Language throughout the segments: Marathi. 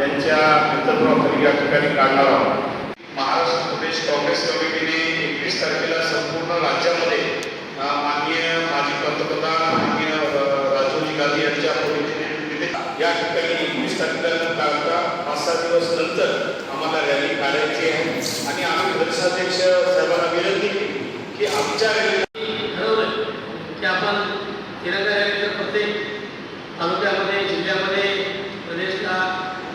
यांच्या नेतृत्वाखाली या ठिकाणी काढणार आहोत. महाराष्ट्र प्रदेश काँग्रेस कमिटीने एकवीस तारखेला संपूर्ण राज्यामध्ये माननीय माजी पंतप्रधान माननीय राजीवजी गांधी यांच्या या ठिकाणी एकवीस तारखेला पाच सहा दिवस नंतर आम्हाला रॅली काढायची आहे आणि आम्ही प्रदेशाध्यक्ष साहेबांना विनंती केली की आमच्या रॅली ठरवलं की आपण तिरंगा रॅलीचं प्रत्येक तालुक्यामध्ये जिल्ह्यामध्ये प्रदेशला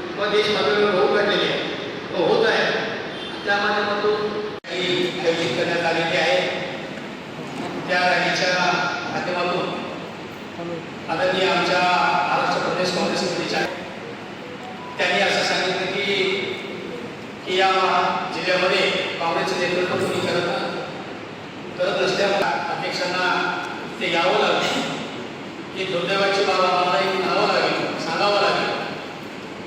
किंवा देश पातळीवर होऊ काढलेली आहे व होत आहे त्या माध्यमातून ही आयोजित करण्यात आलेली आहे. त्या रॅलीच्या माध्यमातून आदरणीय आमच्या महाराष्ट्र प्रदेश काँग्रेस समितीच्या त्यांनी असं सांगितलं की की या जिल्ह्यामध्ये काँग्रेसचं नेतृत्व कोणी करत करत नसल्यामुळे अध्यक्षांना ते यावं लागलं. की दुर्दैवाची बाब आम्हाला एक म्हणावं लागेल सांगावं लागेल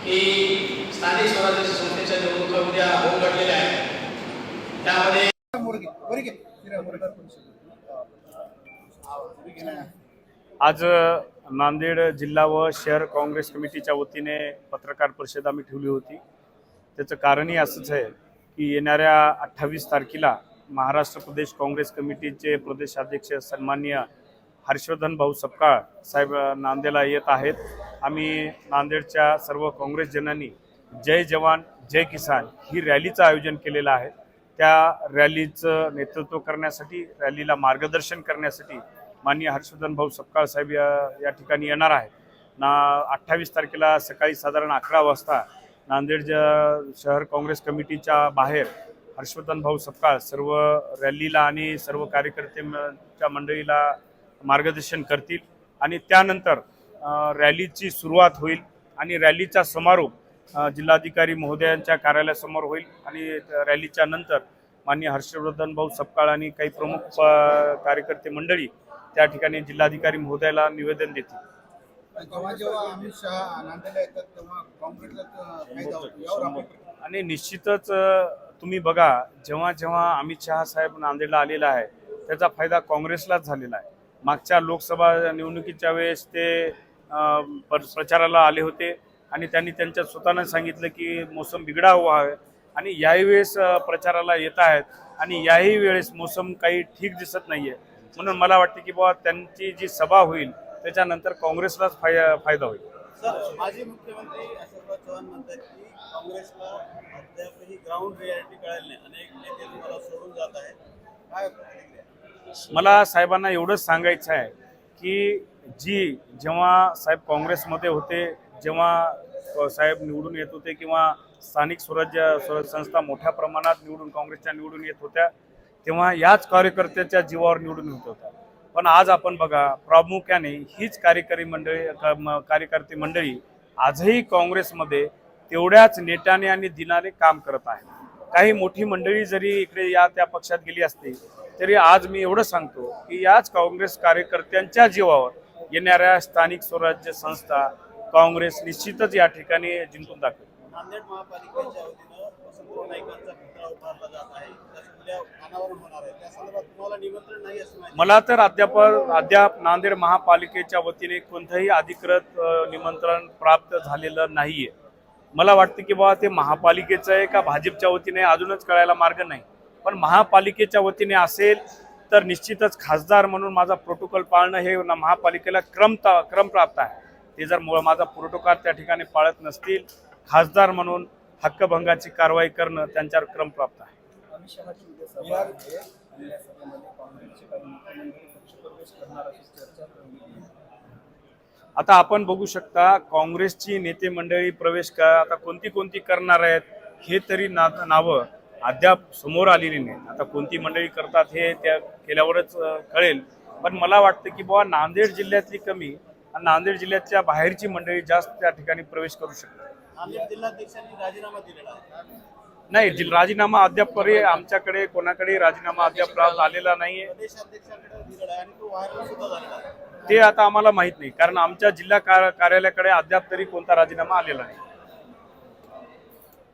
की स्थानिक स्वराज्य संस्थेच्या निवडणुका उद्या होऊन घडलेल्या आहेत. त्यामध्ये आज नांदेड जिल्हा व शहर काँग्रेस कमिटीच्या वतीने पत्रकार परिषद आम्ही ठेवली होती. त्याचं कारणही असंच आहे की येणाऱ्या अठ्ठावीस तारखेला महाराष्ट्र प्रदेश काँग्रेस कमिटीचे प्रदेशाध्यक्ष सन्मान्य हर्षवर्धन भाऊ सपकाळ साहेब नांदेडला येत आहेत. आम्ही नांदेडच्या सर्व काँग्रेसजनांनी जय जवान जय किसान ही रॅलीचं आयोजन केलेलं आहे. त्या रॅलीचं नेतृत्व करण्यासाठी रॅलीला मार्गदर्शन करण्यासाठी माननीय हर्षवर्धन भाऊ सपकाळ साहेब या या ठिकाणी येणार आहेत. ना अठ्ठावीस तारखेला सकाळी साधारण अकरा वाजता नांदेड ज- शहर काँग्रेस कमिटीच्या बाहेर हर्षवर्धन भाऊ सपकाळ सर्व रॅलीला आणि सर्व कार्यकर्त्यांच्या मंडळीला मार्गदर्शन करतील आणि त्यानंतर रॅलीची सुरुवात होईल आणि रॅलीचा समारोप जिल्हाधिकारी महोदयांच्या कार्यालयासमोर होईल आणि रॅलीच्या नंतर माननीय हर्षवर्धन भाऊ सपकाळ आणि काही प्रमुख कार्यकर्ते मंडळी त्या ठिकाणी जिल्हाधिकारी महोदयाला निवेदन देतील. आणि निश्चितच तुम्ही बघा जेव्हा जेव्हा अमित शहा साहेब नांदेडला आलेला आहे त्याचा फायदा काँग्रेसलाच झालेला आहे. मागच्या लोकसभा निवडणुकीच्या वेळेस ते पर- प्रचाराला आले होते. आणि त्यांनी त्यांच्या स्वतःनं सांगितलं की मोसम बिघडा हुआ आहे आणि याही वेळेस प्रचाराला येत आहेत आणि याही वेळेस मोसम काही ठीक दिसत नाहीये. म्हणून मला वाटते की बाबा त्यांची जी सभा होईल त्याच्यानंतर काँग्रेसलाच फाय फायदा होईल. सर माजी मुख्यमंत्री अशोकराव चव्हाण म्हणतात की काँग्रेसला ग्राउंड रियालिटी कळाली नाही. अनेक नेते तुम्हाला सोडून जात आहेत. काय? मला साहेबांना एवढंच सांगायचं आहे की जी जेव्हा साहेब काँग्रेसमध्ये होते जेव्हा साहेब निवडून येत होते किंवा स्थानिक स्वराज्य स्वराज्य संस्था मोठ्या प्रमाणात निवडून काँग्रेसच्या निवडून येत होत्या तेव्हा याच कार्यकर्त्याच्या जीवावर निवडून येत होत्या. पण आज आपण बघा प्रामुख्याने हीच कार्यकारी मंडळी म- कार्यकर्ते मंडळी आजही काँग्रेसमध्ये तेवढ्याच नेटाने आणि दिनाने काम करत आहे. काही मोठी मंडळी जरी इकडे या त्या पक्षात गेली असती तरी आज मी एवढं सांगतो की याच काँग्रेस कार्यकर्त्यांच्या जीवावर येणाऱ्या स्थानिक स्वराज्य संस्था काँग्रेस निश्चितच या ठिकाणी जिंकून दाखवेल. नांदेड महापालिकेच्या वतीनं वसंतराव नाईकांचा पुतळा उभारला जात आहे. त्याचं उद्या अनावरण होणार आहे. त्या संदर्भात तुम्हाला निमंत्रण नाही असं माहिती मला तर अद्याप अद्याप नांदेड महापालिकेच्या वतीने कोणतंही अधिकृत अ, निमंत्रण प्राप्त झालेलं नाहीये. मला वाटतं की बाबा ते महापालिकेचं आहे का भाजपच्या वतीने अजूनच कळायला मार्ग नाही. पण महापालिकेच्या वतीने असेल तर निश्चितच खासदार म्हणून माझा प्रोटोकॉल पाळणं हे ना महापालिकेला क्रम क्रम प्राप्त आहे. ते जर मुळ माझा प्रोटोकॉल त्या ठिकाणी पाळत नसतील खासदार म्हणून हक्कभंगाची कारवाई करणं त्यांच्यावर क्रम प्राप्त आहे. आता आपण बघू शकता काँग्रेसची नेते मंडळी प्रवेश का आता कोणती कोणती करणार आहेत हे तरी ना नावं अद्याप समोर आलेली नाही आता कोणती मंडळी करतात हे त्या केल्यावरच कळेल. पण मला वाटतं की बाबा नांदेड जिल्ह्यातली कमी आणि नांदेड जिल्ह्याच्या बाहेरची मंडळी जास्त त्या ठिकाणी प्रवेश करू जिल्हाध्यक्षांनी राजीनामा दिलेला आहे नाही राजीनामा अद्याप आमच्याकडे कोणाकडे राजीनामा अद्याप प्राप्त आलेला नाहीये. तो आता आम्हाला माहीत नाही कारण आमच्या जिल्हा कार- कार्यालयाकडे अद्याप तरी कोणता राजीनामा आलेला नाही.